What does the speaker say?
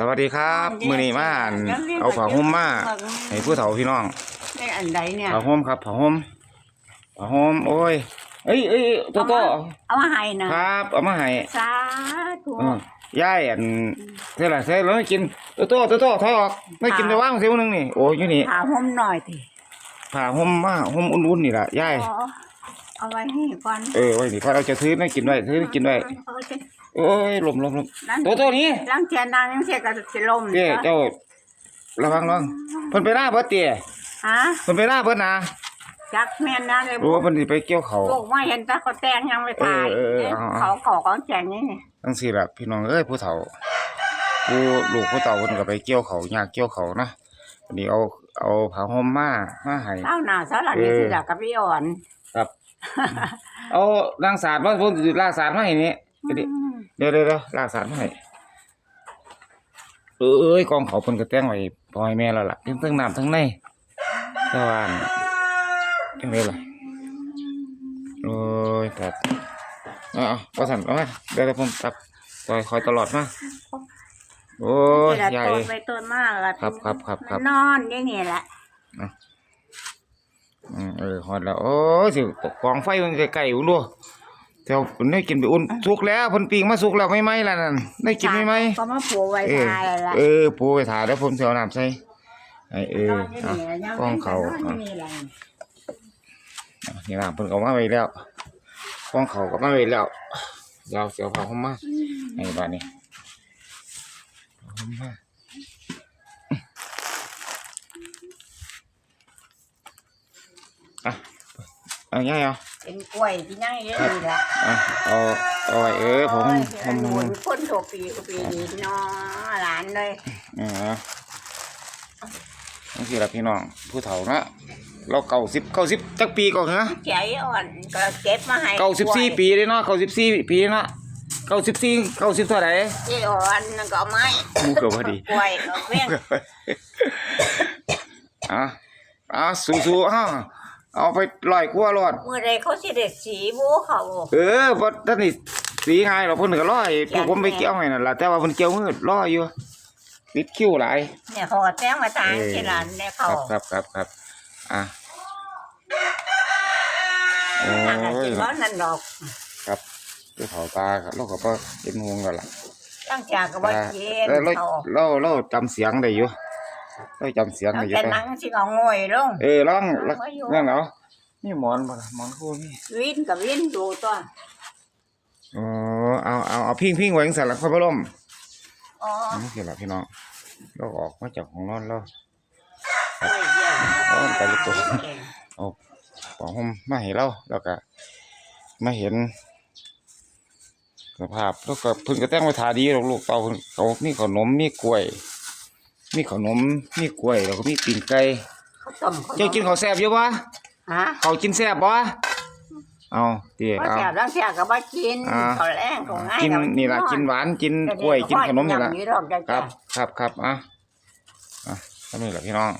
สวัสดีครับมื้อนี้มาอั่นเอาผ้าห่มมาให้ผู้เฒ่าพี่น้องได้อันใดเนี่ยผ้าห่มครับผ้าห่มผ้าห่มโอ้ยเอ้ยเอ้ยโตโตเอามาให้นะครับ เอามาให้สาธุเออย่ายอันเท่าไหร่เท่าไหร่กินโตโตโตโตถอยออกไม่กินไปว่างเสียวนึงนี่โอ้ยอยู่นี่หาห่มหน่อยติผ้าห่มมาห่มอุ่นๆนี่ล่ะย่ายอ๋อเอาไว้ให้ก่อนเออไว้นี่พอเราจะซื้อไม่กินไว้ซื้อกินไว้เอาสิ โอ้ยลมลมลมนั่นโตโตนี่ล้างเทียนนางยังเสียกับสิลมเจ้เจ้าระวังระวังเพิ่นไปหน้าเพิ่นเตี้ยฮะเพิ่นไปหน้าเพิ่นนะจักแม่นนะเลยรู้ว่าเพิ่นสิไปเกี่ยวเขาลูกมาเห็นแต่เขาแต่งยังไม่ตายเออเออเออเอาเขาขอของแจงนี่จังซี่ล่ะพี่น้องเอ้ยผู้เฒ่าผู้ลูกผู้เฒ่าเพิ่นก็ไปเกี่ยวเขายากเกี่ยวเขาเนาะวันนี้เอาเอาผ้าห่มมามาให้เศร้าหน้าเศร้าหลังนี่เออสิดักกับพี่อ่อนครับ เอานางสารมาเพิ่นสิลากสารมาให้นี่ เดี๋ยวเดี๋ยวเดี๋ยวลากสารมาให้เอ้ยกองเขาเพิ่นก็แต่งไว้พอให้แม่แล้วล่ะทั้งทั้งน้ำทั้งในแต่ว่าจังได๋ล่ะโอ้ยครับเอาเอาบ่ทันเอามาเดี๋ยวเดี๋ยวผมตับคอยคอยตลอดมาโอ้ยนี่แหละใหญ่ต้นไปต้นมากละครับครับครับครับนอนนี่นี่แหละอืมเออฮอดแล้วโอ้ยสิกองไฟมันไกลๆอุ่นดู แถวเพิ่นได้กินไปอุ่นสุกแล้วเพิ่นปิ้งมาสุกแล้วไม่ไหม้แล้วนั่นได้กินไม่ไหมก็มาปลูกไว้เออทายแล้วล่ะเออปูไปถ่าแล้วผมสิเอาน้ำใส่ไอ้เออเอากองเขานอะอนนี่แหละนี่น้ำเพิ่นก็เอามาไว้แล้วกองเขาก็มาไว้แล้วเดี๋ยวเอาเสียวผ้าห่มมาให้บ้านนี้ผ้าห่มมาอะเอาง่ายเอา เป็นกล้วยที่ยังเยอะนี่แหละอะเอาเอาไว้เออผมผมหผนุมนพ้นตัวปีก็ปีนี้เนาะหลานเลยอ่านี่คือละพี่น้องผู้เฒ่าเนาะเราเก่าสิบเก้าสิบจักปีก่อนเหรอใจอ่อนก็เก็บมาให้เก้าสิบสี่ปีเลยเนาะเก้าสิบสี่ปีเนาะเก้าสิบสี่เก้าสิบเท่าไหร่ใจอ่อนก็เอาไม้หมูเกือบพอดี กล้วยก็เพียงอะอะสู้ๆฮะ เอาไปลอยกลัวรอดเมื่อใดเขาสิเด็ดสีบูเขาเออบ่ท่านนี่สีง่ายหรอกเพิ่นก็ลอยพวกผมไปเกี่ยวให้นั่นล่ะแต่ว่าเพิ่นเกี่ยวมืดลอยอยู่ติดคิ้วหลายเนี่ยเขาก็แจ้งมาทางเออที่หลานเนี่ยคเขารับครับครับครับอะโอ้ทางอาชียพเขานั่นดอกครับไปเผาตาครับเราก็บ่เห็นห่วงกันล่ะตั้งจากก็ว่าเย็นแล้วเราเขาเราเราจำเสียงได้อยู่ เราจำเสียงเราได้อยู่จะแต่นั่งสิเอางวยลง เออลองลองไว้อยู่ นั่นเอานี่หมอนบ่ล่ะหมอนคู่นี่วินกับวินดูตัวอ๋อเอาเอาเอาพิงพิงไว้จังซั่นล่ะค่อยบ่ล่มอ๋อนี่คือล่ะพี่น้องเราออกมาจากห้องนอนเรา โอ้ยเยี่ยมเอาไปเลยตัวเอาของผมมาให้เราแล้วก็มาเห็นสภาพแล้วก็เพิ่นก็แต่งไว้ทาดีหรอกลูกเต่าเพิ่นเขามีขนมมีกล้วย มีขนมมีกล้วยแล้วก็มีปิ้งไก่เขาต้มเขาเจ้ากินข้าวแซ่บอยู่บ่ฮะข้าวกินแซ่บบ่เอาเดี๋ยวว่าเอาแสบแล้วแสบก็บ่กินอ่าเขาแรงเขาง่ายกินก็นี่ล่ะกินหวานกินกล้วยกินขนมนี่ล่ะเดี๋ยวนี้ก็ครับ ครับครับอะอะทำนี่แหละพี่น้อง